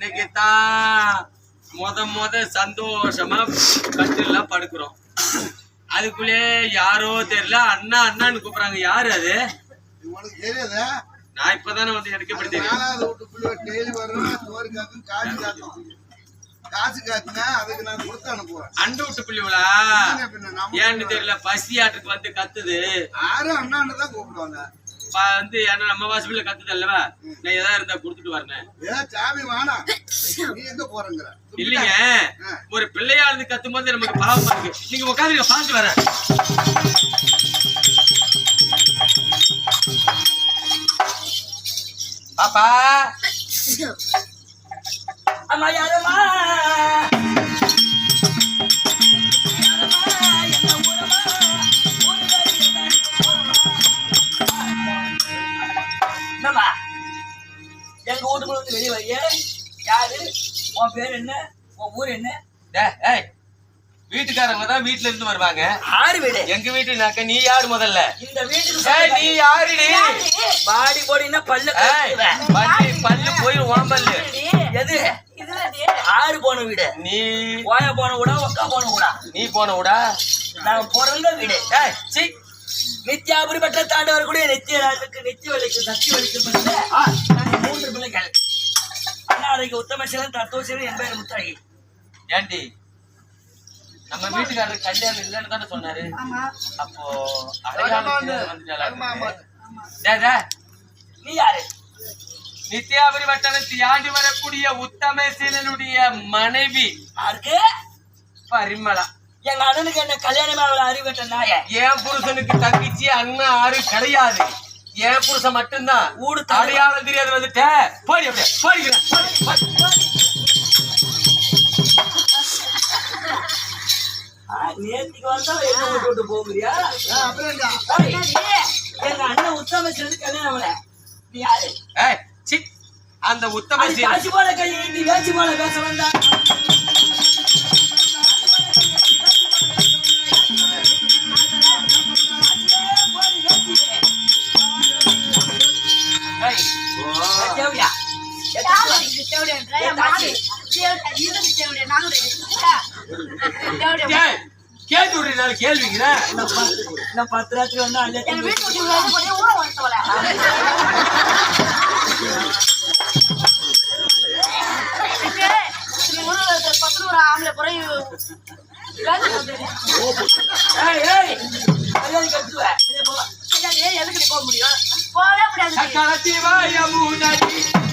இன்னைக்கு தான் முத முத சந்தோஷமா கட்டில படுக்கிறோம். அதுக்குள்ளே யாரோ தெரியல அண்ணா அண்ணான்னு கூப்பிடுறாங்க. யாரு அது? நான் இப்பதானே வந்து காக்கும் காசு காக்குங்க அதுக்கு நான் கொடுத்து அனுப்புவேன். அண்டு விட்டு நம்ம ஏன்னு தெரியல பசி ஆட்டுக்கு வந்து கத்துது. யாரும் அண்ணான்னு தான் கூப்பிடுவாங்க. வந்து ஏன்னா நம்ம வாசல்ல கத்துது அல்லவா நான் ஏதாவது இருந்தா கொடுத்துட்டு வரேன். இல்லைங்க. ஒரு பிள்ளையா இருந்து கத்தும் போது நமக்கு பாவமா இருக்கு. நீங்க உட்காந்துங்க பார்த்து வரேன். பாப்பா. அம்மா யாரம்மா? வந்து வெளியே வரிய யாரு? உன் பேர் என்ன? உன் ஊர் என்ன? ஏய் வீட்டுக்காரங்க தான் வீட்டுல இருந்து வருவாங்க. ஆறு வீடு. எங்க வீட்டுனாக்க நீ யாரு முதல்ல? இந்த வீட்டுக்கு நீ யாருடி? பாடி போடினா பல்லு. பல்லு பல்லு போய் ஓம்பல்லு எது? ஆறு போன வீடு. நீ? ஓய போன வீடா ஒக்கா போன வீடா நீ போன விடா நான் பிறந்த வீடு. சீ. நித்யாபுரி பெற்ற தாண்டு வரக்கூடிய நித்திய நித்திய வலிக்கு சக்தி வலிக்கு பெற்ற நாங்கள் மூன்று பிள்ளைகள் அண்ணாதைக்கு உத்தமசீலன் தத்துவசீலன் என் பேர் முத்தாகி. ஏண்டி? நம்ம வீட்டுக்காரருக்கு கல்யாணம் இல்லைன்னு தானே சொன்னாரு. அப்போ வந்துட்டாளா நீ யாரு? நித்யாபுரி வட்டணத்தில் ஆண்டு வரக்கூடிய உத்தமசீலனுடைய மனைவி. யாருக்கு? பரிமளா. எங்க அண்ணனுக்கு என்ன கல்யாணம் அறிவட்ட நாய. என் புருஷனுக்கு தங்கச்சி அண்ணன் ஆறு கிடையாது. என் புருஷன் மட்டும்தான். ஊடு அடையாளம் தெரியாது வந்துட்ட. போடி அப்படியே போடிக்கிறேன் போடி, போடி. நேற்றுக்கு வந்தா என்ன விட்டு போகிறியா? எங்க அண்ணன் உத்தமசீலனுக்கு கல்யாணம் நீ யாரு? ஏய், சீ. அந்த காசு போல கை நீ வேச்சு போல பேச வந்தா. தேவையா ஏய், கேட்டு நான் பத்து ராத்திரி வந்தா அல்ல ஏய் ஏய் மரியாதை கட்டுவேன் போக முடியும்? அடி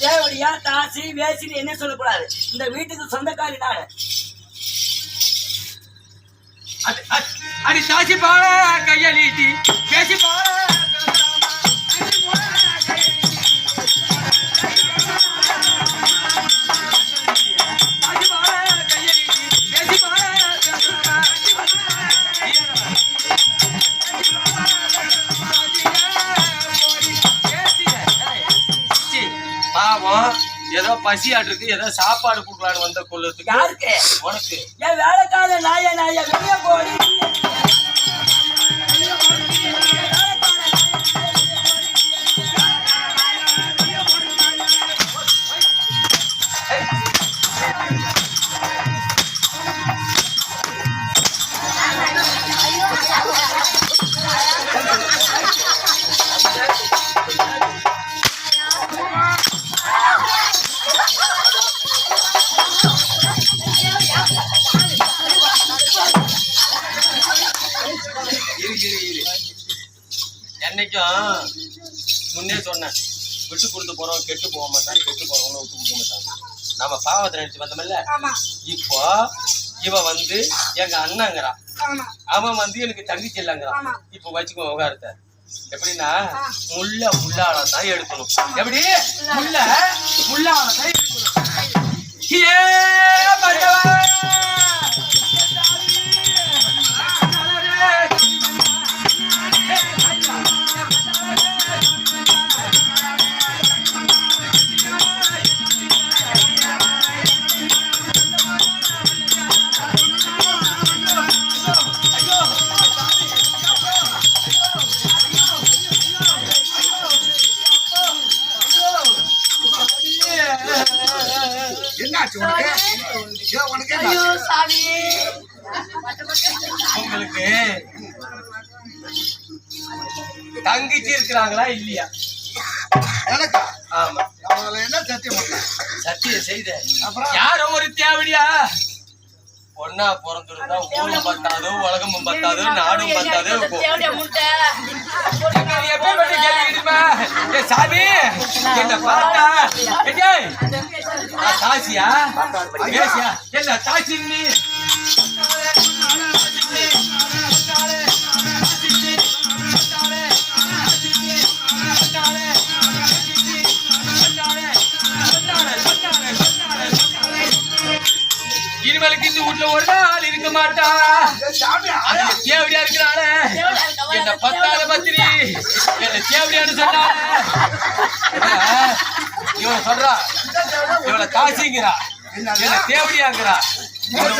தேவடியா தாசி வேசின்னு என்ன சொல்லக்கூடாது இந்த வீட்டுக்கு சொந்தக்காரி நாடு அடி தாசி அடி பாட கையலீட்டி பேசி பாட ஏதோ பசி ஆட்டுருக்கு ஏதோ சாப்பாடு கொடுக்கலான்னு வந்த கொள்ளுறதுக்கு யாருக்கு? உனக்கு. என் வேலைக்கார நாய நாய வெளிய போடி. இரு இரு இரு. என்னைக்கும் முன்னே சொன்னேன். விட்டு கொடுத்து போறோம் கெட்டு போக மாட்டான் கெட்டு போறவங்கள விட்டு கொடுக்க மாட்டாங்க நம்ம பாவத்தை நினைச்சு வந்தோம்ல ஆமா. இப்போ இவ வந்து எங்க அண்ணங்கிறான் அவன் வந்து எனக்கு தங்கச்சி இல்லைங்கிறான். இப்போ வச்சுக்கோ விவகாரத்தை எப்படின்னா முள்ள முள்ளால தான் எடுக்கணும். எப்படி? முள்ள. முள்ளால தான் எடுக்கணும். ஏ! என்னாச்சு உனக்கு. உங்களுக்கு தங்கச்சி இருக்கிறாங்களா இல்லையா? எனக்கா? ஆமா. அவங்கள என்ன சத்தியம் பண்ண? சத்தியம் செய்த. அப்புறம்? யாரோ ஒரு தேவடியா? பொண்ணா பிறந்திருந்தா ஊரும் பத்தாது உலகமும் பத்தாது நாடும் பத்தாது சாமி, என்ன பார்த்தா? ஏய், தாசியா? ஏசியா? என்ன தாசி நீ? இனிமேலுக்கு இந்த வீட்டுல ஒரு நாள் இருக்க மாட்டா ஏய், தேவடியா என்ன பத்தாத பத்திரி என்ன தேவடியான்னு சொன்னாலே இவன் சொல்றா? இவள காசிங்கிறா என்ன தேவடியாங்கிறா. ஒரு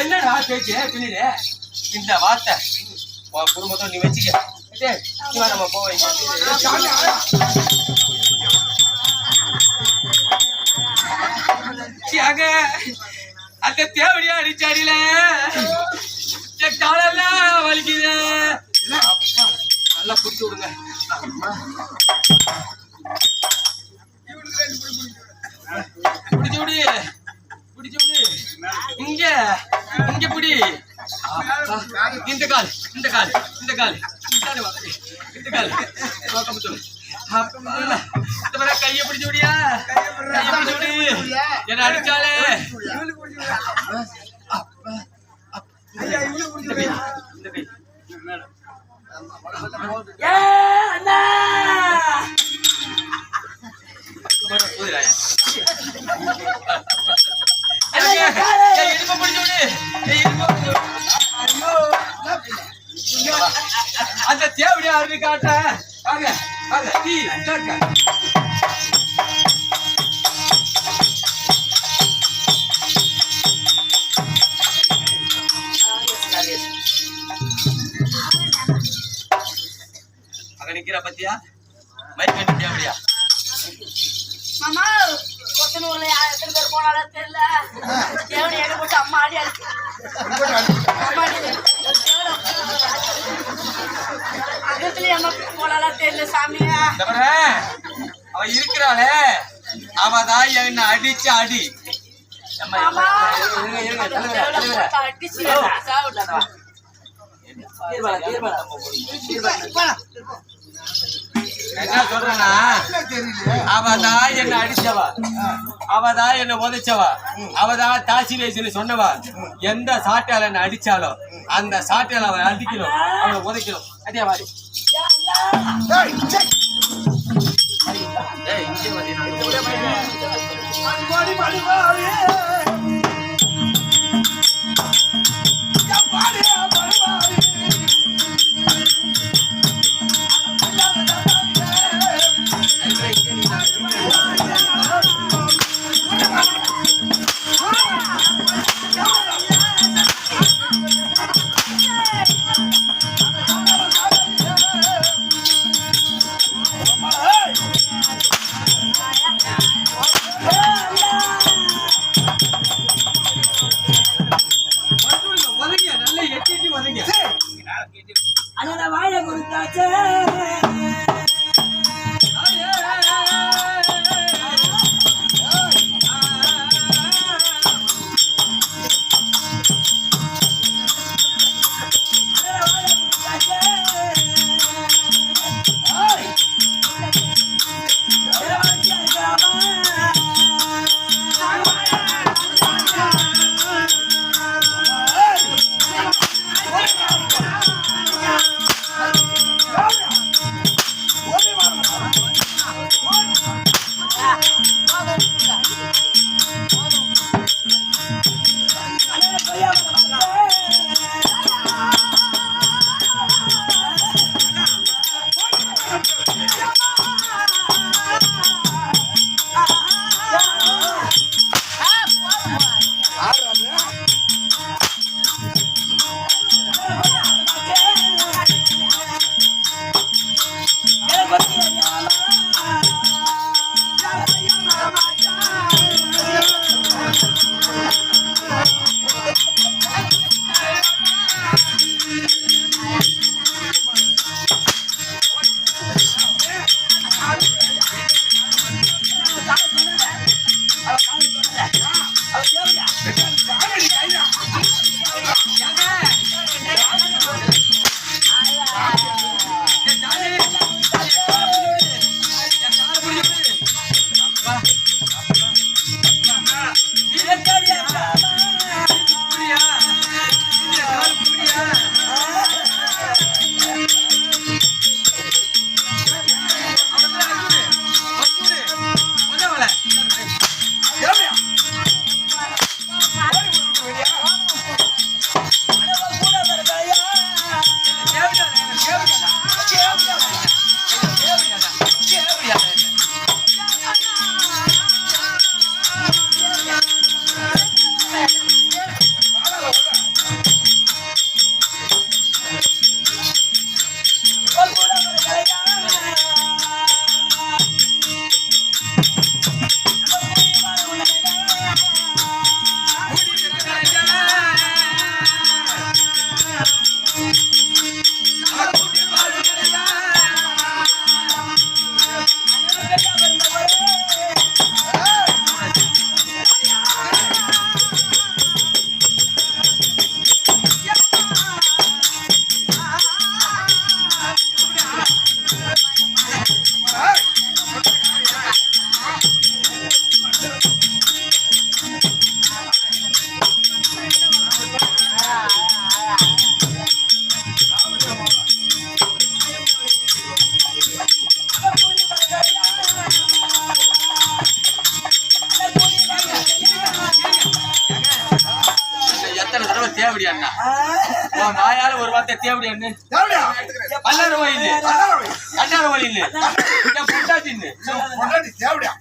என்னடா பேச்சு? பின்னாடி இந்த வார்த்தை. உன் குடும்பத்தை நீ வச்சுக்க. நம்ம போவோம் அந்த தேவடியா அடிச்சாடில. காலெல்லாம் வலிக்குது. நல்லா பிடிச்சி விடுங்க. பிடிச்சு விடு. பிடிச்சு விடு. இங்க. இங்க பிடி. இந்த கால் இந்த கால் இந்த கால். இந்த கால் பிடிச்சு விடியா? என்ன அடிச்சாலே. இந்த கை விடு. அந்த தேவடியா அருவி காட்ட வாங்க வாங்க. டீ போனாலும் தெரியல சாமியா அவ இருக்கிறாளே அவ தான் என்ன அடிச்சு அடி. அடிச்சு என்ன சொல்றனா அவதா என்ன அடிச்சவா? அவதா என்ன உதைச்சவா? அவதா தாசி லேசின்னு எந்த சாட்டையால என்ன அடிச்சாலோ அந்த சாட்டையால அவன் அடிக்கணும் அவனை உதைக்கணும். அதே மாதிரி உன் வாயால ஒரு வார்த்தை தேவடியான்னு எப்படியா பல்லார வயலு அதான் கண்ணார வயலு என் பொண்டாட்டின்னு தேவடியா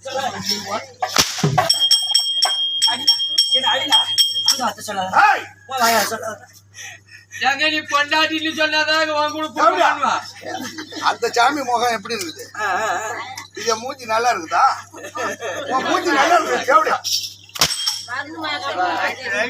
எங்க நீ பொண்டாட்டின்னு சொன்னாதான் உன் கூட பண்ணுவா? அந்த சாமி முகம் எப்படி இருக்குது? இது மூஞ்சி நல்லா இருக்குதா? உன் மூஞ்சி நல்லா இருக்குது தேவடியா ಮಾಡ್ತಾರೆ